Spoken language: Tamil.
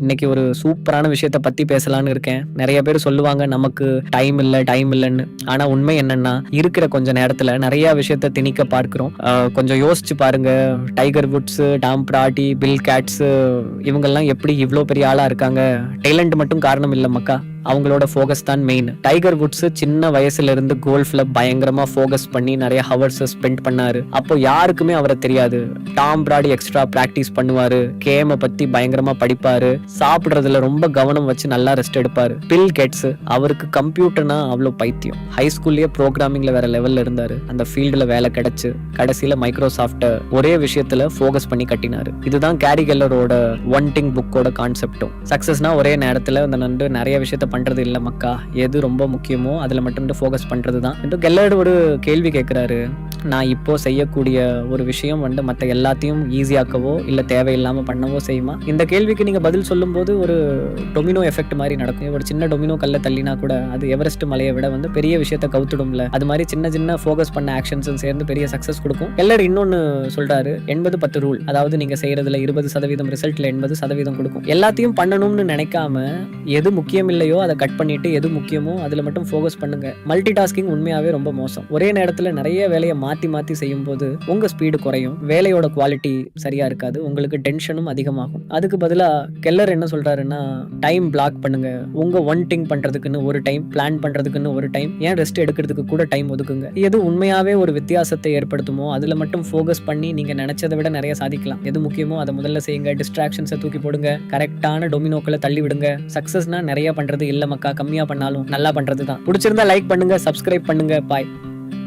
இன்னைக்கு ஒரு சூப்பரான விஷயத்த பத்தி பேசலான்னு இருக்கேன். நிறைய பேர் சொல்லுவாங்க நமக்கு டைம் இல்லை டைம் இல்லைன்னு. ஆனா உண்மை என்னன்னா இருக்கிற கொஞ்ச நேரத்துல நிறைய விஷயத்த திணிக்க பார்க்கிறோம். கொஞ்சம் யோசிச்சு பாருங்க. Tiger Woods Tom Brady Bill Gates இவங்கெல்லாம் எப்படி இவ்வளோ பெரிய ஆளா இருக்காங்க? டேலண்ட் மட்டும் காரணம் இல்லை மக்கா. அவங்களோட ஃபோகஸ் தான் மெயின் டைகர் வுட்ஸ் சின்ன வயசுல இருந்து கோல்ஃப்ல பயங்கரமா ஃபோகஸ் பண்ணி நிறைய ஹவர்ஸ் ஸ்பெண்ட் பண்ணாரு. அப்போ யாருக்குமே அவரை தெரியாது. டாம் பிராடி எக்ஸ்ட்ரா பிராக்டிஸ் பண்ணுவாரு. கேம பத்தி பயங்கரமா படிப்பாரு. சாப்பிடுறதுல ரொம்ப கவனம் வச்சு நல்லா ரெஸ்ட் எடுப்பாரு. பில் கெட்ஸ் அவருக்கு கம்ப்யூட்டர்னா அவ்வளோ பைத்தியம். ஹை ஸ்கூல்லயே ப்ரோக்ராமிங்ல வேற லெவல்ல இருந்தாரு. அந்த ஃபீல்டுல வேலை கிடைச்சு கடைசியில மைக்ரோசாஃப்ட ஒரே விஷயத்துல ஃபோகஸ் பண்ணி கட்டினாரு. இதுதான் கேரி கெல்லரோட ஒன் டிங் புக்கோட கான்செப்டும் சக்சஸ்னா ஒரே நேரத்துல அந்த நண்டு நிறைய விஷயத்த பண்ணுறது இல்லை மக்கா. எது ரொம்ப முக்கியமோ அதில் மட்டும் ஃபோகஸ் பண்ணுறது தான் என்று கெல்லர்டு ஒரு கேள்வி கேட்குறாரு நான் இப்போது செய்யக்கூடிய ஒரு விஷயம் வந்து மற்ற எல்லாத்தையும் ஈஸியாக்கவோ இல்லை தேவையில்லாமல் பண்ணவோ செய்யுமா? இந்த கேள்விக்கு நீங்கள் பதில் சொல்லும்போது ஒரு டொமினோ எஃபெக்ட் மாதிரி நடக்கும். ஒரு சின்ன டொமினோ கல்லை தள்ளினா கூட அது எவரெஸ்ட் மலையை விட வந்து பெரிய விஷயத்த கவுத்துடும்ல. அது மாதிரி சின்ன சின்ன ஃபோக்கஸ் பண்ண ஆக்ஷன்ஸும் சேர்ந்து பெரிய சக்ஸஸ் கொடுக்கும். எல்லாரும் இன்னொன்று சொல்கிறாரு எண்பது பத்து ரூல் அதாவது நீங்கள் செய்கிறதுல இருபது சதவீதம் ரிசல்ட்டில் எண்பது சதவீதம் கொடுக்கும். எல்லாத்தையும் பண்ணணும்னு நினைக்காம எது முக்கியம் இல்லையோ அதை கட் பண்ணிட்டு எது முக்கியமோ அதில் மட்டும் ஃபோக்கஸ் பண்ணுங்க. மல்டி டாஸ்கிங் உண்மையாகவே ரொம்ப மோசம். ஒரே நேரத்தில் நிறைய வேலையை மாற்றி மாற்றி செய்யும்போது உங்கள் ஸ்பீடு குறையும். வேலையோட குவாலிட்டி சரியாக இருக்காது. உங்களுக்கு டென்ஷனும் அதிகமாகும். அதுக்கு பதிலாக கெல்லர் என்ன சொல்கிறாருன்னா டைம் பிளாக் பண்ணுங்க. உங்கள் ஒன் திங் பண்ணுறதுக்குன்னு ஒரு டைம் பிளான் பண்ணுறதுக்குன்னு ஒரு டைம் ஏன் ரெஸ்ட் எடுக்கிறதுக்கு கூட டைம் ஒதுக்குங்க. எது உண்மையாகவே ஒரு வித்தியாசத்தை ஏற்படுத்துமோ அதில் மட்டும் ஃபோக்கஸ் பண்ணி நீங்கள் நினச்சதை விட நிறைய சாதிக்கலாம். எது முக்கியமோ அதை முதல்ல செய்யுங்க. டிஸ்ட்ராக்ஷன்ஸை தூக்கி போடுங்க. கரெக்டான டொமினோக்களை தள்ளி விடுங்க. சக்ஸஸ்னால் நிறைய பண்ணுறது இல்லை மக்கா. கம்மியாக பண்ணாலும் நல்லா பண்ணுறது தான் பிடிச்சிருந்தா லைக் பண்ணுங்க சப்ஸ்கிரைப் பண்ணுங்க. பாய்